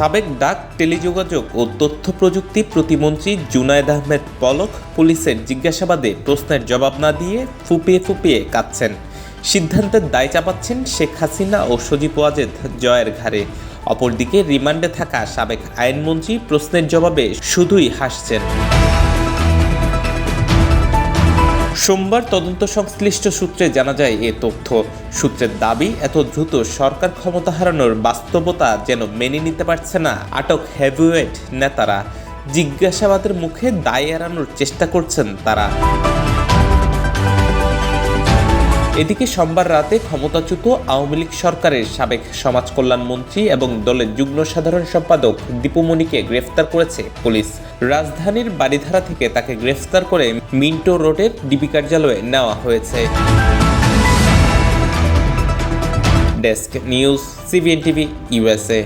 সাবেক ডাক, টেলিযোগাযোগ ও তথ্য প্রযুক্তি প্রতিমন্ত্রী জুনায়দ আহমেদ পলক পুলিশের জিজ্ঞাসাবাদে প্রশ্নের জবাব না দিয়ে ফুপিয়ে ফুপিয়ে কাঁদছেন। সিদ্ধান্তের দায় চাপাচ্ছেন শেখ হাসিনা ও সজীব ওয়াজেদ জয়ের ঘাড়ে। অপরদিকে রিমান্ডে থাকা সাবেক আইনমন্ত্রী প্রশ্নের জবাবে শুধুই হাসছেন। সোমবার তদন্ত সংশ্লিষ্ট সূত্রে জানা যায়, এ তথ্য। সূত্রের দাবি, এত দ্রুত সরকার ক্ষমতা হারানোর বাস্তবতা যেন মেনে নিতে পারছে না আটক হেভিওয়েট নেতারা। জিজ্ঞাসাবাদের মুখে দায় এড়ানোর চেষ্টা করছেন তারা। এদিকে সোমবার রাতে ক্ষমতাচ্যুত আওয়ামী লীগ সরকারের সাবেক সমাজ কল্যাণ মন্ত্রী এবং দলের যুগ্ম সাধারণ সম্পাদক দীপুমণিকে গ্রেফতার করেছে পুলিশ। রাজধানীর বাড়িধারা থেকে তাকে গ্রেফতার করে মিন্টো রোডের ডিবি কার্যালয়ে নেওয়া হয়েছে। Desk news, CBN TV USA